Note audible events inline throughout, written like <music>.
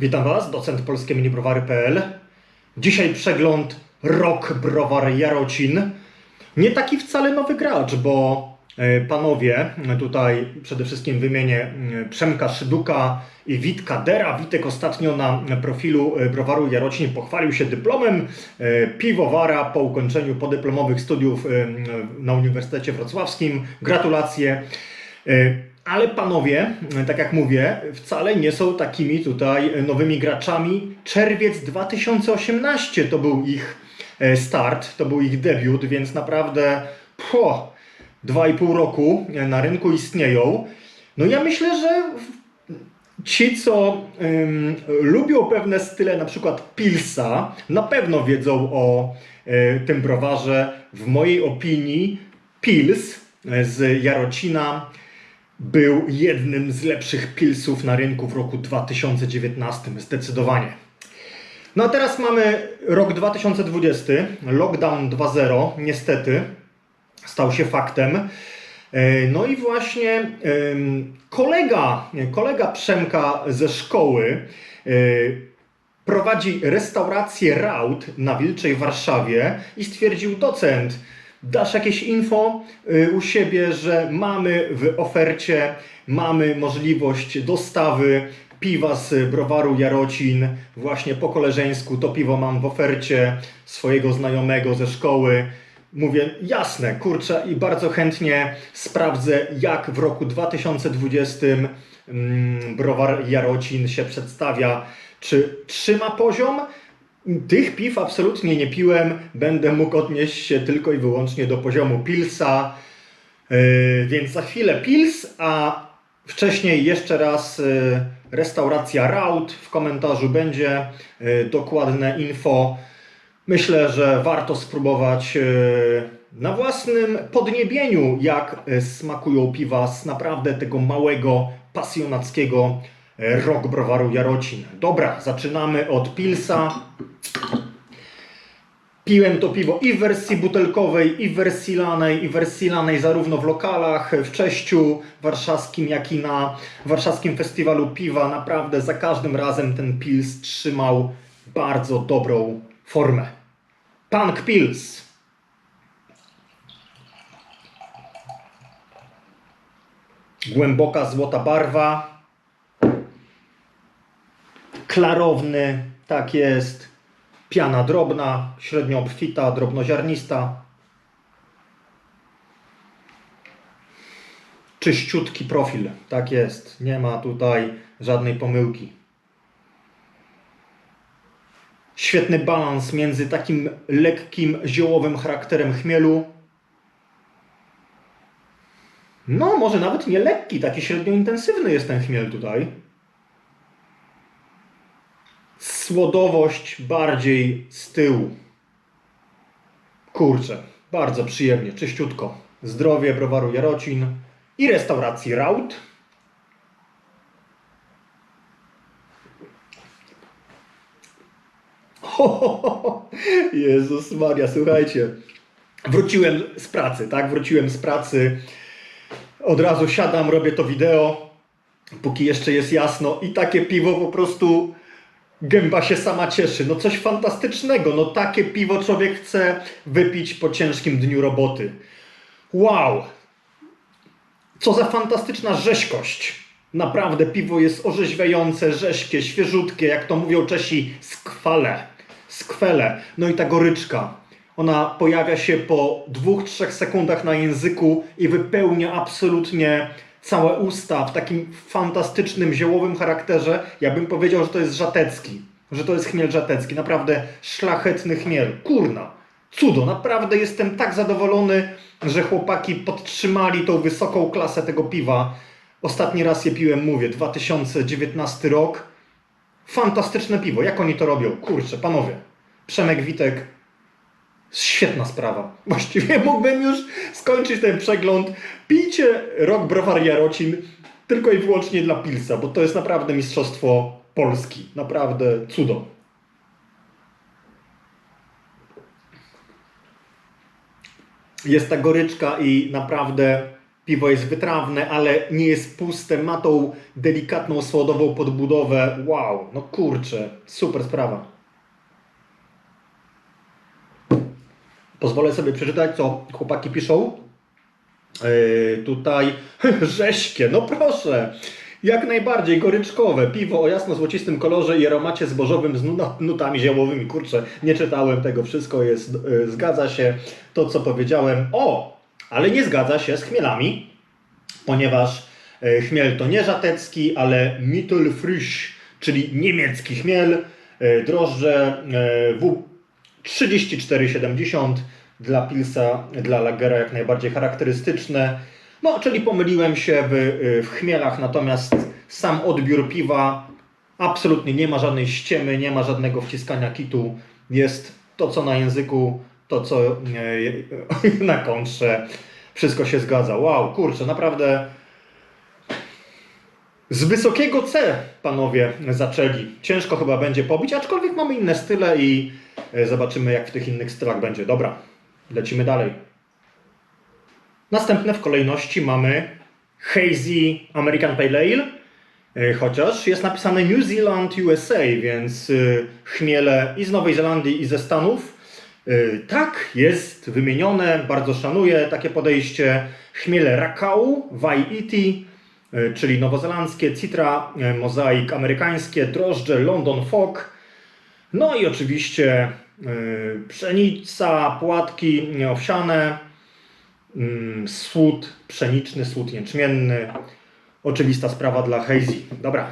Witam Was, docent polskie minibrowary.pl. Dzisiaj przegląd Rok Browar Jarocin. Nie taki wcale nowy gracz, bo e, panowie, tutaj przede wszystkim wymienię Przemka Szyduka i Witka Dera. Witek ostatnio na profilu e, Browaru Jarocin pochwalił się dyplomem e, piwowara po ukończeniu podyplomowych studiów na Uniwersytecie Wrocławskim. Gratulacje. Ale panowie, tak jak mówię, wcale nie są takimi tutaj nowymi graczami. Czerwiec 2018 to był ich e, start, to był ich debiut, więc naprawdę po dwa i pół roku na rynku istnieją. No ja myślę, że ci, co ym, lubią pewne style, na przykład Pilsa, na pewno wiedzą o e, tym browarze. W mojej opinii Pils e, z Jarocina był jednym z lepszych pilsów na rynku w roku 2019, zdecydowanie. No a teraz mamy rok 2020, lockdown 2.0, niestety, stał się faktem. E, No i właśnie kolega, kolega Przemka ze szkoły e, prowadzi restaurację Raut na Wilczej Warszawie i stwierdził docent, dasz jakieś info y, u siebie, że mamy w ofercie, mamy możliwość dostawy piwa z browaru Jarocin, właśnie po koleżeńsku, to piwo mam w ofercie swojego znajomego ze szkoły. Mówię, jasne, kurczę i bardzo chętnie sprawdzę, jak w roku 2020 mm, browar Jarocin się przedstawia. Czy trzyma poziom? Tych piw absolutnie nie piłem. Będę mógł odnieść się tylko i wyłącznie do poziomu Pilsa. Yy, więc za chwilę Pils, a wcześniej jeszcze raz yy, restauracja Raut. W komentarzu będzie yy, dokładne info. Myślę, że warto spróbować na własnym podniebieniu, jak smakują piwa z naprawdę tego małego, pasjonackiego rok browaru Jarocin. Dobra, zaczynamy od Pilsa. Piłem to piwo i w wersji butelkowej, i w wersji lanej, i w wersji lanej zarówno w lokalach w Cześciu warszawskim, jak i na warszawskim festiwalu piwa. Naprawdę za każdym razem ten Pils trzymał bardzo dobrą formę. Punk Pils. Głęboka złota barwa. Klarowny, tak jest. Piana drobna, średnio obfita, drobnoziarnista. Czyściutki profil, tak jest. Nie ma tutaj żadnej pomyłki. Świetny balans między takim lekkim, ziołowym charakterem chmielu. No, może nawet nie lekki, taki średnio intensywny jest ten chmiel tutaj słodowość bardziej z tyłu. Kurczę, bardzo przyjemnie, czyściutko. Zdrowie browaru Jarocin i restauracji Raut. Jezus Maria, słuchajcie. Wróciłem z pracy, tak? Wróciłem z pracy. Od razu siadam, robię to wideo, póki jeszcze jest jasno i takie piwo po prostu Gęba się sama cieszy. No coś fantastycznego. No takie piwo człowiek chce wypić po ciężkim dniu roboty. Wow! Co za fantastyczna rzeźkość. Naprawdę piwo jest orzeźwiające, rzeźkie, świeżutkie, jak to mówią Czesi, skwale. Skwele. No i ta goryczka. Ona pojawia się po dwóch, trzech sekundach na języku i wypełnia absolutnie całe usta w takim fantastycznym, ziołowym charakterze. Ja bym powiedział, że to jest żatecki. Że to jest chmiel żatecki. Naprawdę szlachetny chmiel. Kurna. Cudo. Naprawdę jestem tak zadowolony, że chłopaki podtrzymali tą wysoką klasę tego piwa. Ostatni raz je piłem, mówię, 2019 rok. Fantastyczne piwo. Jak oni to robią? Kurczę, panowie. Przemek Witek, Świetna sprawa. Właściwie <laughs> mógłbym już skończyć ten przegląd. Pijcie rok browar Jarocin tylko i wyłącznie dla Pilsa, bo to jest naprawdę mistrzostwo Polski. Naprawdę cudo. Jest ta goryczka i naprawdę Piwo jest wytrawne, ale nie jest puste, ma tą delikatną, słodową podbudowę. Wow, no kurczę, super sprawa. Pozwolę sobie przeczytać, co chłopaki piszą. Yy, tutaj <laughs> rześkie, no proszę. Jak najbardziej goryczkowe. Piwo o jasno-złocistym kolorze i aromacie zbożowym z nuta- nutami ziołowymi. Kurczę, nie czytałem tego, wszystko jest, yy, zgadza się to, co powiedziałem. O, ale nie zgadza się z chmielami, ponieważ yy, chmiel to nie żatecki, ale Mittelfrisch, czyli niemiecki chmiel, yy, drożdże yy, W3470 dla Pilsa, dla Lagera jak najbardziej charakterystyczne. No, czyli pomyliłem się w, y, w chmielach, natomiast sam odbiór piwa absolutnie nie ma żadnej ściemy, nie ma żadnego wciskania kitu. Jest to, co na języku, to, co e, <laughs> na kontrze. Wszystko się zgadza. Wow, kurczę, naprawdę z wysokiego C panowie zaczęli. Ciężko chyba będzie pobić, aczkolwiek mamy inne style i zobaczymy, jak w tych innych stylach będzie. Dobra, lecimy dalej. Następne w kolejności mamy Hazy American Pale Ale, e, chociaż jest napisane New Zealand USA, więc e, chmiele i z Nowej Zelandii i ze Stanów. E, Tak, jest wymienione, bardzo szanuję takie podejście. Chmiele Rakau, Waihiti, e, czyli nowozelandzkie, Citra, e, mozaik amerykańskie, drożdże London Fog, no i oczywiście y, pszenica, płatki owsiane, mm, słód pszeniczny, słód jęczmienny. Oczywista sprawa dla Hazy. Dobra.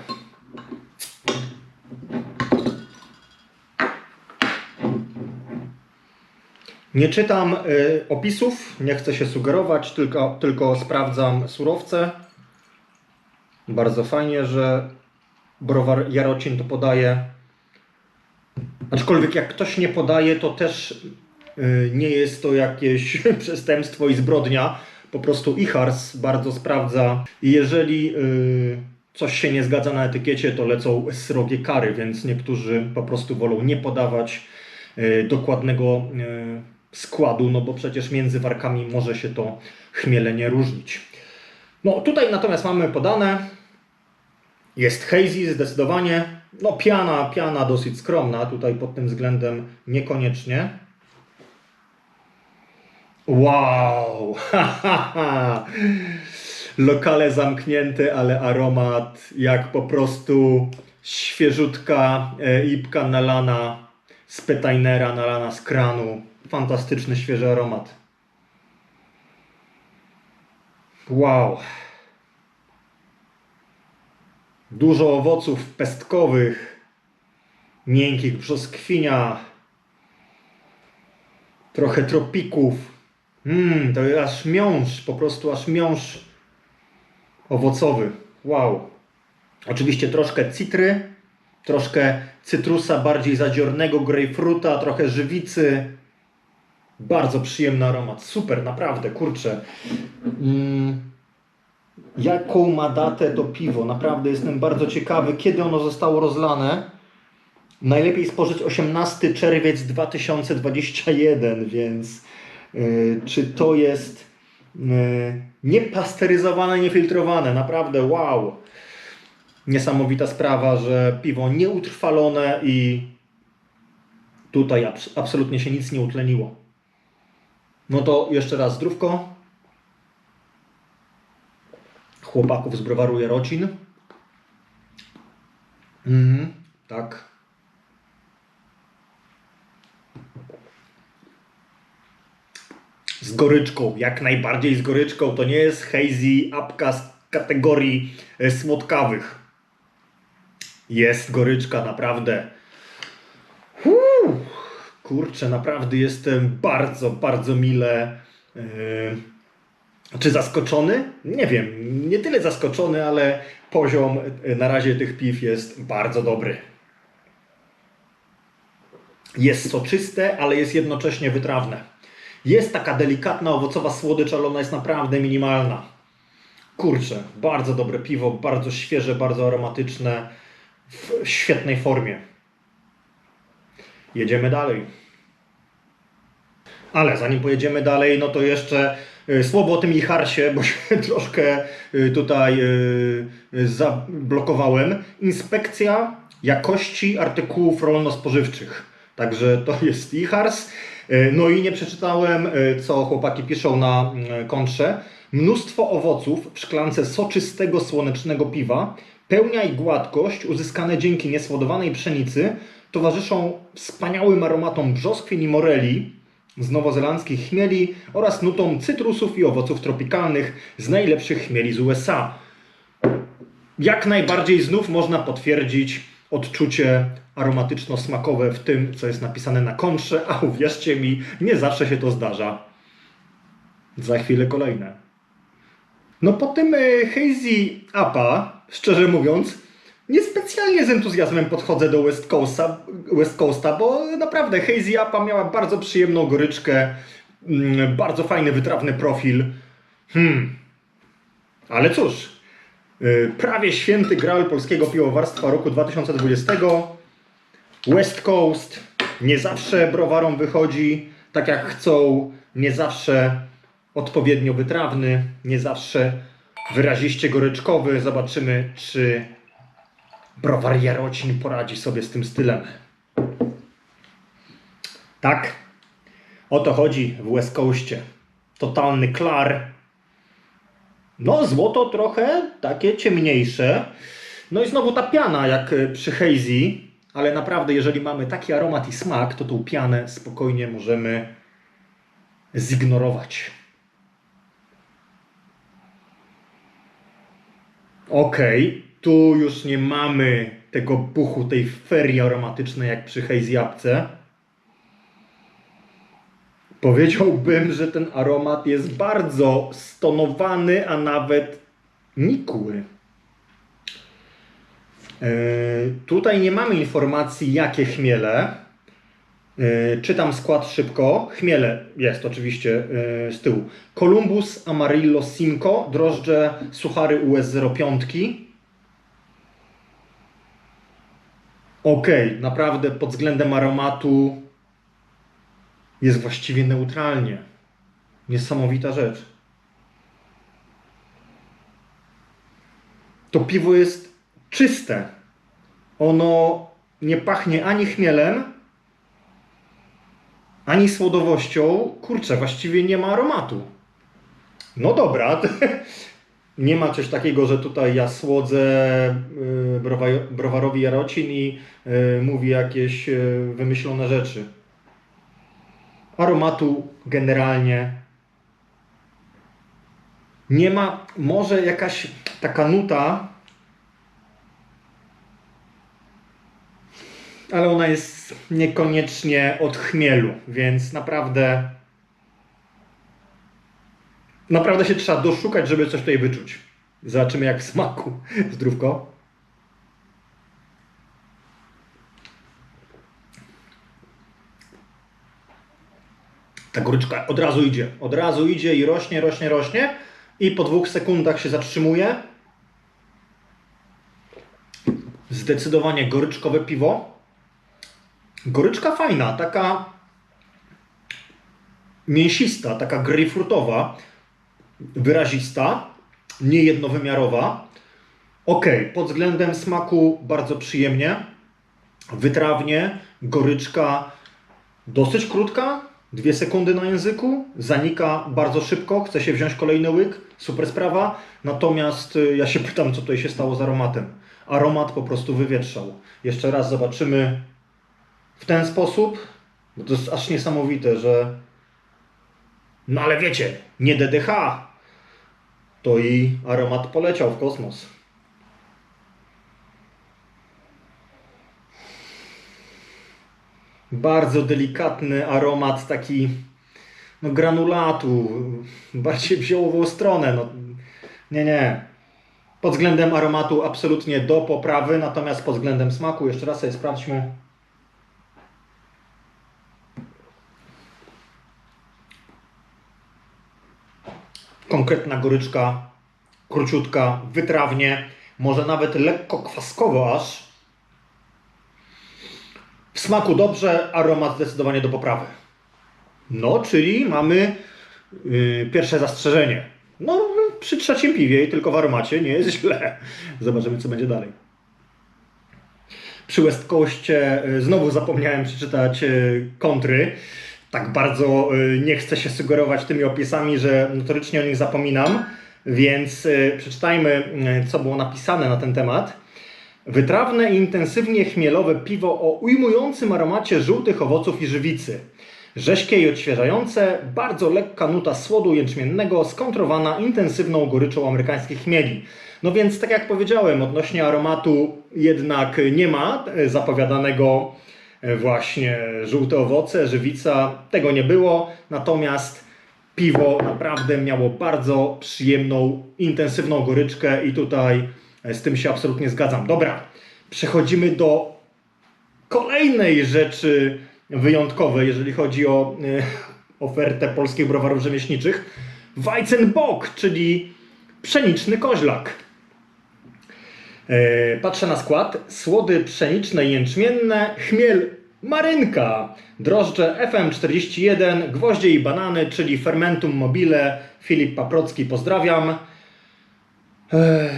Nie czytam y, opisów, nie chcę się sugerować, tylko, tylko sprawdzam surowce. Bardzo fajnie, że browar Jarocin to podaje. Aczkolwiek jak ktoś nie podaje, to też y, nie jest to jakieś <laughs> przestępstwo i zbrodnia. Po prostu Ichars bardzo sprawdza. Jeżeli y, coś się nie zgadza na etykiecie, to lecą srogie kary, więc niektórzy po prostu wolą nie podawać y, dokładnego składu, no bo przecież między warkami może się to chmielenie różnić. No tutaj natomiast mamy podane, jest hazy zdecydowanie. No piana, piana dosyć skromna, tutaj pod tym względem niekoniecznie. Wow! <laughs> Lokale zamknięte, ale aromat jak po prostu świeżutka e, ipka nalana z petajnera, nalana z kranu. Fantastyczny, świeży aromat. Wow! Dużo owoców pestkowych, miękkich, brzoskwinia, trochę tropików. Mmm, to aż miąższ, po prostu aż miąższ owocowy. Wow. Oczywiście troszkę citry, troszkę cytrusa bardziej zadziornego, grejpfruta, trochę żywicy. Bardzo przyjemny aromat. Super, naprawdę, kurczę. Mm. Jaką ma datę to piwo? Naprawdę jestem bardzo ciekawy, kiedy ono zostało rozlane. Najlepiej spożyć 18 czerwiec 2021, więc yy, czy to jest yy, niepasteryzowane, niefiltrowane? Naprawdę wow. Niesamowita sprawa, że piwo nieutrwalone i tutaj abs- absolutnie się nic nie utleniło. No to jeszcze raz zdrówko chłopaków z browaru Jarocin. Mhm, tak. Z goryczką, jak najbardziej z goryczką. To nie jest hazy apka z kategorii e, słodkawych. Jest goryczka, naprawdę. Uuu, kurczę, naprawdę jestem bardzo, bardzo mile. Yy, czy zaskoczony? Nie wiem, nie tyle zaskoczony, ale poziom y, na razie tych piw jest bardzo dobry. Jest soczyste, ale jest jednocześnie wytrawne. Jest taka delikatna owocowa słodycz, ale ona jest naprawdę minimalna. Kurczę, bardzo dobre piwo, bardzo świeże, bardzo aromatyczne, w świetnej formie. Jedziemy dalej. Ale zanim pojedziemy dalej, no to jeszcze słowo o tym Icharsie, bo się <laughs> troszkę y, tutaj y, zablokowałem. Inspekcja jakości artykułów rolno-spożywczych. Także to <laughs> jest Ichars. No i nie przeczytałem, co chłopaki piszą na y, kontrze. Mnóstwo owoców w szklance soczystego, słonecznego piwa, pełnia i gładkość uzyskane dzięki niesłodowanej pszenicy towarzyszą wspaniałym aromatom brzoskwin i moreli z nowozelandzkich chmieli oraz nutom cytrusów i owoców tropikalnych z najlepszych chmieli z USA. Jak najbardziej znów można potwierdzić odczucie aromatyczno-smakowe w tym, co jest napisane na kontrze, a uwierzcie mi, nie zawsze się to zdarza. Za chwilę kolejne. No po tym e, Hazy Apa, szczerze mówiąc, niespecjalnie z entuzjazmem podchodzę do West Coasta, West Coasta bo naprawdę Hazy miała bardzo przyjemną goryczkę, mm, bardzo fajny, wytrawny profil. Hmm. Ale cóż, y, prawie święty graal polskiego piwowarstwa roku 2020. West Coast nie zawsze browarom wychodzi tak jak chcą, nie zawsze odpowiednio wytrawny, nie zawsze wyraziście goryczkowy. Zobaczymy, czy browar Jarocin poradzi sobie z tym stylem. Tak, o to chodzi w West Coastie. Totalny klar. No, złoto trochę takie ciemniejsze. No i znowu ta piana, jak y, przy Hazy, ale naprawdę, jeżeli mamy taki aromat i smak, to tą pianę spokojnie możemy zignorować. Okej, tu już nie mamy tego buchu, tej ferii aromatycznej jak przy Hazy Apce. Powiedziałbym, że ten aromat jest bardzo stonowany, a nawet nikły. Yy, tutaj nie mamy informacji, jakie chmiele. Yy, czytam skład szybko. Chmiele jest oczywiście yy, z tyłu. Columbus Amarillo Simcoe, drożdże suchary US05. Ok, naprawdę pod względem aromatu jest właściwie neutralnie. Niesamowita rzecz. To piwo jest czyste. Ono nie pachnie ani chmielem, ani słodowością. Kurczę, właściwie nie ma aromatu. No dobra. <laughs> Nie ma coś takiego, że tutaj ja słodzę y, browa- browarowi Jarocin i y, mówi jakieś y, wymyślone rzeczy. Aromatu generalnie nie ma. Może jakaś taka nuta, ale ona jest niekoniecznie od chmielu, więc naprawdę. Naprawdę się trzeba doszukać, żeby coś tutaj wyczuć. Zobaczymy jak w smaku. Zdrówko. Ta goryczka od razu idzie. Od razu idzie i rośnie, rośnie, rośnie. I po dwóch sekundach się zatrzymuje. Zdecydowanie goryczkowe piwo. Goryczka fajna, taka mięsista, taka grejpfrutowa, wyrazista, niejednowymiarowa. Ok, pod względem smaku bardzo przyjemnie, wytrawnie, goryczka dosyć krótka, dwie sekundy na języku, zanika bardzo szybko, chce się wziąć kolejny łyk, super sprawa. Natomiast y, ja się pytam, co tutaj się stało z aromatem. Aromat po prostu wywietrzał. Jeszcze raz zobaczymy w ten sposób, bo to jest aż niesamowite, że no ale wiecie, nie DDH, to i aromat poleciał w kosmos. Bardzo delikatny aromat taki no granulatu, bardziej w ziołową stronę. No, nie, nie. Pod względem aromatu absolutnie do poprawy, natomiast pod względem smaku, jeszcze raz sobie sprawdźmy. Konkretna goryczka, króciutka, wytrawnie, może nawet lekko kwaskowo aż. W smaku dobrze, aromat zdecydowanie do poprawy. No, czyli mamy Yy, pierwsze zastrzeżenie. No, przy trzecim piwie i tylko w aromacie nie jest <laughs> źle. Zobaczymy, co będzie dalej. Przy West Coastie y, znowu zapomniałem przeczytać y, kontry. Tak bardzo y, nie chcę się sugerować tymi opisami, że notorycznie o nich zapominam, więc y, przeczytajmy, y, co było napisane na ten temat. Wytrawne i intensywnie chmielowe piwo o ujmującym aromacie żółtych owoców i żywicy. Rześkie i odświeżające, bardzo lekka nuta słodu jęczmiennego, skontrowana intensywną goryczą amerykańskich chmieli. No więc, tak jak powiedziałem, odnośnie aromatu jednak nie ma zapowiadanego właśnie żółte owoce, żywica, tego nie było. Natomiast piwo naprawdę miało bardzo przyjemną, intensywną goryczkę i tutaj e, z tym się absolutnie zgadzam. Dobra, przechodzimy do kolejnej rzeczy wyjątkowej, jeżeli chodzi o e, ofertę polskich browarów rzemieślniczych. Weizenbock, czyli pszeniczny koźlak. E, Patrzę na skład. Słody pszeniczne i jęczmienne, chmiel marynka, drożdże FM41, gwoździe i banany, czyli fermentum mobile. Filip Paprocki, pozdrawiam. Ech,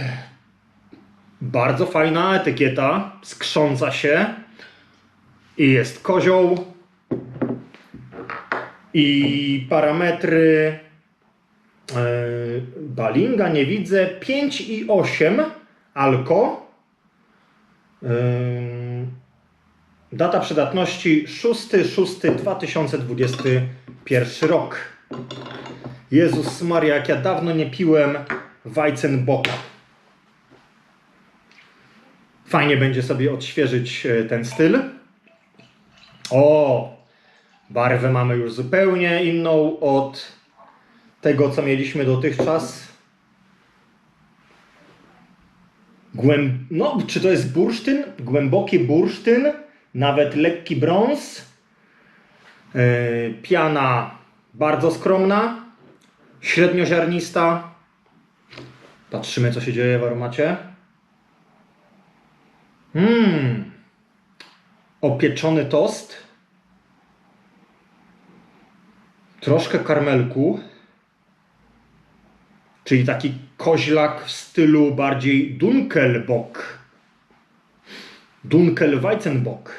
bardzo fajna etykieta, skrząca się. I jest kozioł. I parametry e, Balinga nie widzę. 5 i 8 Alko. Data przydatności 6.6.2021 rok. Jezus Maria, jak ja dawno nie piłem Weizenbocka. Fajnie będzie sobie odświeżyć e, ten styl. O! Barwę mamy już zupełnie inną od tego, co mieliśmy dotychczas. Głęb... No, czy to jest bursztyn? Głęboki bursztyn, nawet lekki brąz. Yy, piana bardzo skromna, średnioziarnista. Patrzymy, co się dzieje w aromacie. Mmm. Opieczony tost. Troszkę karmelku. Czyli taki koźlak w stylu bardziej Dunkelbock. Dunkelweizenbock.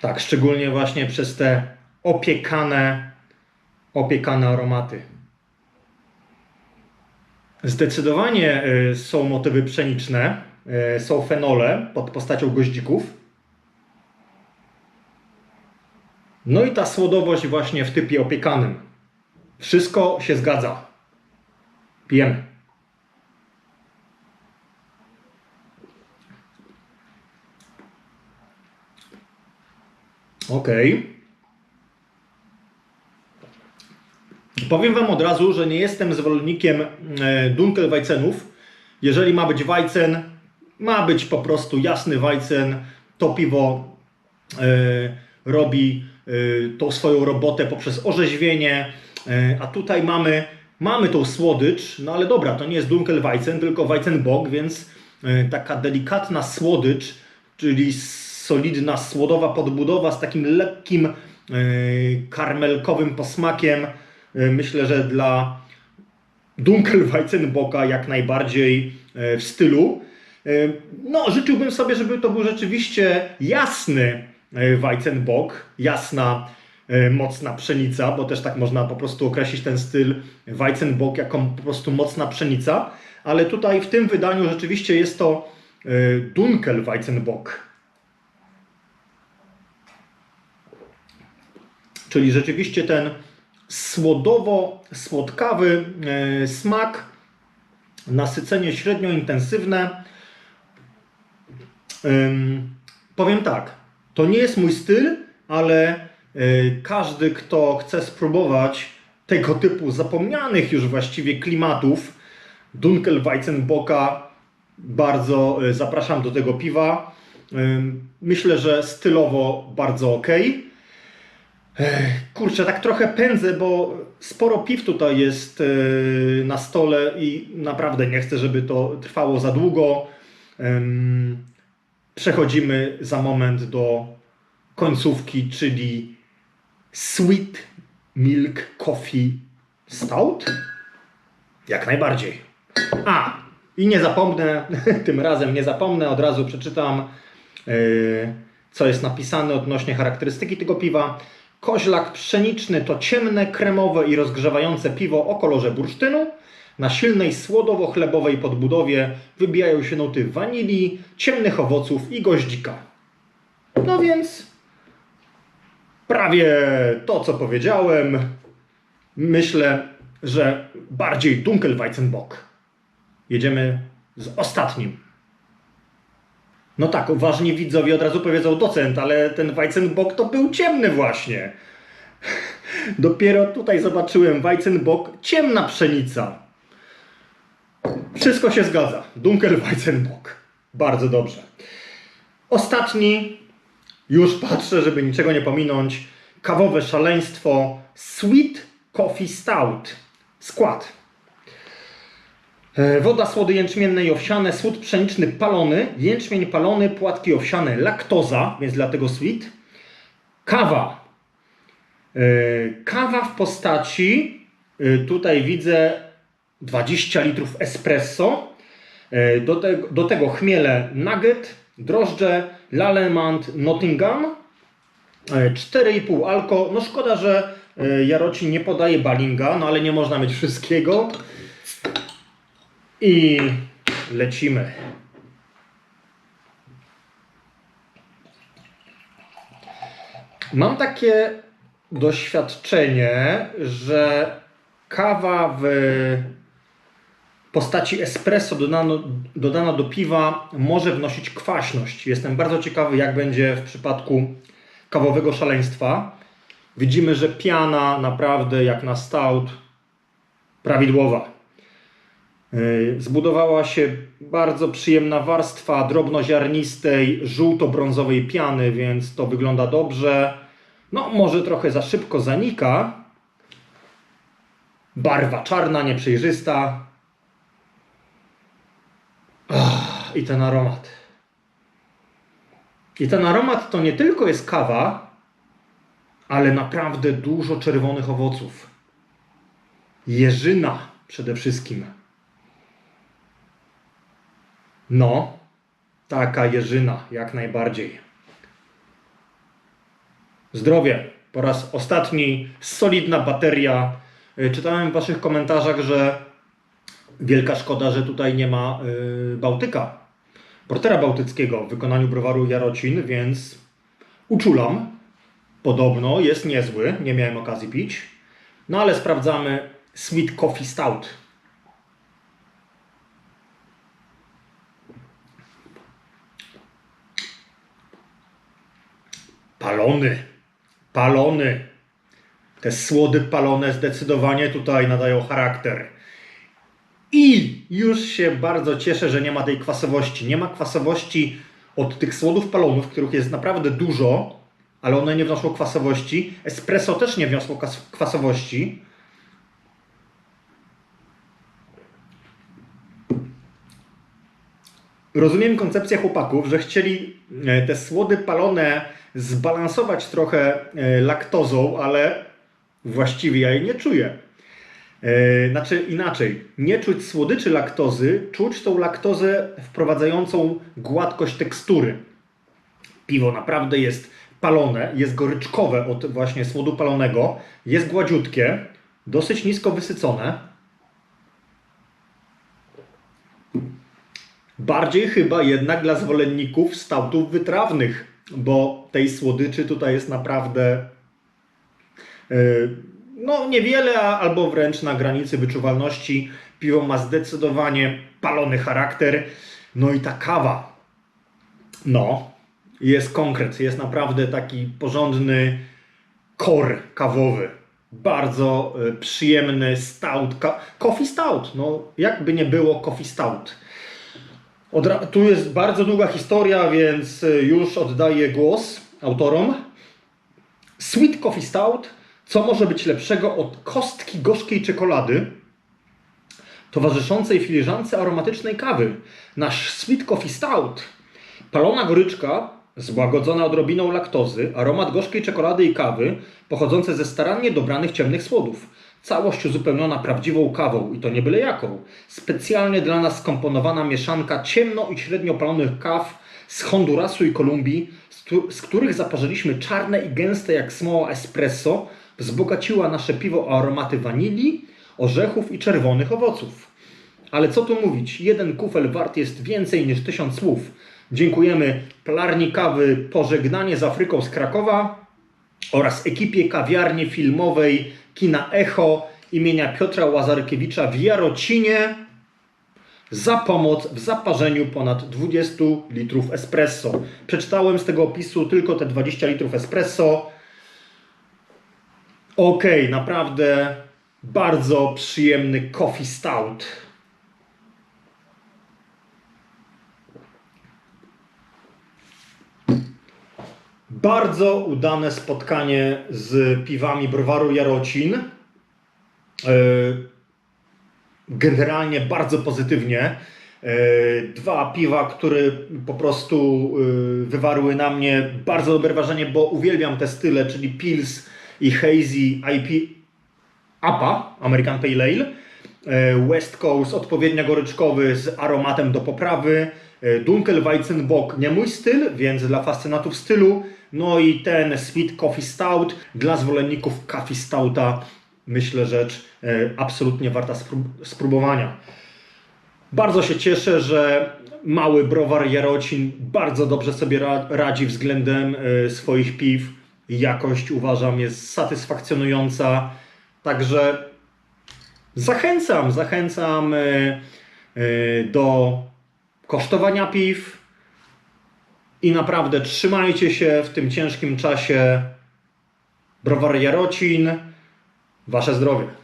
Tak, szczególnie właśnie przez te opiekane, opiekane aromaty. Zdecydowanie y, są motywy pszeniczne, y, są fenole pod postacią goździków. No i ta słodowość właśnie w typie opiekanym. Wszystko się zgadza. Pijemy. Ok. Powiem Wam od razu, że nie jestem zwolennikiem e, Dunkelweizenów. Jeżeli ma być Weizen, ma być po prostu jasny Weizen. To piwo e, robi e, tą swoją robotę poprzez orzeźwienie, a tutaj mamy, mamy tą słodycz, no ale dobra, to nie jest Dunkelweizen, tylko Weizenbock, więc e, taka delikatna słodycz, czyli solidna, słodowa podbudowa z takim lekkim e, karmelkowym posmakiem. E, Myślę, że dla Dunkelweizenbocka jak najbardziej w stylu. No, życzyłbym sobie, żeby to był rzeczywiście jasny Weizenbock, jasna, mocna pszenica, bo też tak można po prostu określić ten styl Weizenbock jako po prostu mocna pszenica, ale tutaj w tym wydaniu rzeczywiście jest to e, Dunkelweizenbock. Czyli rzeczywiście ten słodowo-słodkawy e, smak, nasycenie średnio intensywne. Powiem tak, to nie jest mój styl, ale e, każdy, kto chce spróbować tego typu zapomnianych już właściwie klimatów Dunkelweizenbocka, bardzo e, zapraszam do tego piwa. Ym, myślę, że stylowo bardzo ok. Kurczę, tak trochę pędzę, bo sporo piw tutaj jest e, na stole i naprawdę nie chcę, żeby to trwało za długo. Przechodzimy za moment do końcówki, czyli Sweet Milk Coffee Stout? Jak najbardziej. A, i nie zapomnę, <laughs> tym razem nie zapomnę, od razu przeczytam, yy, co jest napisane odnośnie charakterystyki tego piwa. Koźlak pszeniczny to ciemne, kremowe i rozgrzewające piwo o kolorze bursztynu. Na silnej słodowo-chlebowej podbudowie wybijają się nuty wanilii, ciemnych owoców i goździka. No więc prawie to, co powiedziałem. Myślę, że bardziej Dunkelweizenbock. Jedziemy z ostatnim. No tak, uważni widzowie od razu powiedzą docent, ale ten Weizenbock to był ciemny właśnie. Dopiero tutaj zobaczyłem Weizenbock, ciemna pszenica. Wszystko się zgadza. Dunkelweizenbock. Bardzo dobrze. Ostatni, już patrzę, żeby niczego nie pominąć, kawowe szaleństwo Sweet Coffee Stout. Skład. E, Woda, słody jęczmienne i owsiane, słód pszeniczny palony, jęczmień palony, płatki owsiane, laktoza, więc dlatego sweet. Kawa. E, Kawa w postaci, e, tutaj widzę 20 litrów espresso. Do do tego chmiele nugget, drożdże, Lalemant Nottingham. E, 4,5 alko. No szkoda, że e, Jarocin nie podaje balinga, no ale nie można mieć wszystkiego. I lecimy. Mam takie doświadczenie, że kawa w postaci espresso dodano, dodana do piwa może wnosić kwaśność. Jestem bardzo ciekawy, jak będzie w przypadku kawowego szaleństwa. Widzimy, że piana naprawdę jak na stout prawidłowa. Yy, Zbudowała się bardzo przyjemna warstwa drobnoziarnistej, żółto-brązowej piany, więc to wygląda dobrze. No, może trochę za szybko zanika. Barwa czarna, nieprzejrzysta. I ten aromat. I ten aromat to nie tylko jest kawa, ale naprawdę dużo czerwonych owoców. Jeżyna przede wszystkim. No, taka jeżyna, jak najbardziej. Zdrowie. Po raz ostatni solidna bateria. Czytałem w Waszych komentarzach, że wielka szkoda, że tutaj nie ma y, Bałtyka. Portera bałtyckiego w wykonaniu browaru Jarocin, więc uczulam. Podobno jest niezły, nie miałem okazji pić. No ale sprawdzamy Sweet Coffee Stout. Palony. Palony. Te słody palone zdecydowanie tutaj nadają charakter. I już się bardzo cieszę, że nie ma tej kwasowości. Nie ma kwasowości od tych słodów palonów, których jest naprawdę dużo, ale one nie wnoszą kwasowości. Espresso też nie wniosło kwas- kwasowości. Rozumiem koncepcję chłopaków, że chcieli e, te słody palone zbalansować trochę e, laktozą, ale właściwie ja jej nie czuję. E, Znaczy inaczej, nie czuć słodyczy laktozy, czuć tą laktozę wprowadzającą gładkość tekstury. Piwo naprawdę jest palone, jest goryczkowe od właśnie słodu palonego, jest gładziutkie, dosyć nisko wysycone. Bardziej chyba jednak dla zwolenników stautów wytrawnych, bo tej słodyczy tutaj jest naprawdę yy, no niewiele, albo wręcz na granicy wyczuwalności. Piwo ma zdecydowanie palony charakter. No i ta kawa. No, jest konkret, jest naprawdę taki porządny kor kawowy. Bardzo y, przyjemny stout, coffee stout. No, jakby nie było coffee stout. Od tu jest bardzo długa historia, więc y, już oddaję głos autorom. Sweet Coffee Stout. Co może być lepszego od kostki gorzkiej czekolady towarzyszącej filiżance aromatycznej kawy? Nasz Sweet Coffee Stout. Palona goryczka złagodzona odrobiną laktozy, aromat gorzkiej czekolady i kawy, pochodzące ze starannie dobranych ciemnych słodów. Całość uzupełniona prawdziwą kawą i to nie byle jaką. Specjalnie dla nas skomponowana mieszanka ciemno i średnio palonych kaw z Hondurasu i Kolumbii, z, któ- z których zaparzyliśmy czarne i gęste jak smoła espresso, wzbogaciła nasze piwo o aromaty wanilii, orzechów i czerwonych owoców. Ale co tu mówić, jeden kufel wart jest więcej niż tysiąc słów. Dziękujemy Plarni Kawy Pożegnanie z Afryką z Krakowa oraz ekipie kawiarni filmowej Kina Echo imienia Piotra Łazarkiewicza w Jarocinie za pomoc w zaparzeniu ponad 20 litrów espresso. Przeczytałem z tego opisu tylko te 20 litrów espresso. Okej, naprawdę bardzo przyjemny coffee stout. Bardzo udane spotkanie z piwami browaru Jarocin. Yy, Generalnie bardzo pozytywnie. Yy, Dwa piwa, które po prostu yy, wywarły na mnie bardzo dobre wrażenie, bo uwielbiam te style, czyli Pils i Hazy IP APA, American Pale Ale. E, West Coast odpowiednio goryczkowy z aromatem do poprawy. E, Dunkelweizenbock nie mój styl, więc dla fascynatów stylu. No i ten Sweet Coffee Stout dla zwolenników Coffee Stouta. Myślę rzecz e, absolutnie warta sprób- spróbowania. Bardzo się cieszę, że mały browar Jarocin bardzo dobrze sobie ra- radzi względem swoich piw. Jakość uważam jest satysfakcjonująca. Także zachęcam, zachęcam e, e, do kosztowania piw i naprawdę trzymajcie się w tym ciężkim czasie. Browar Jarocin, wasze zdrowie.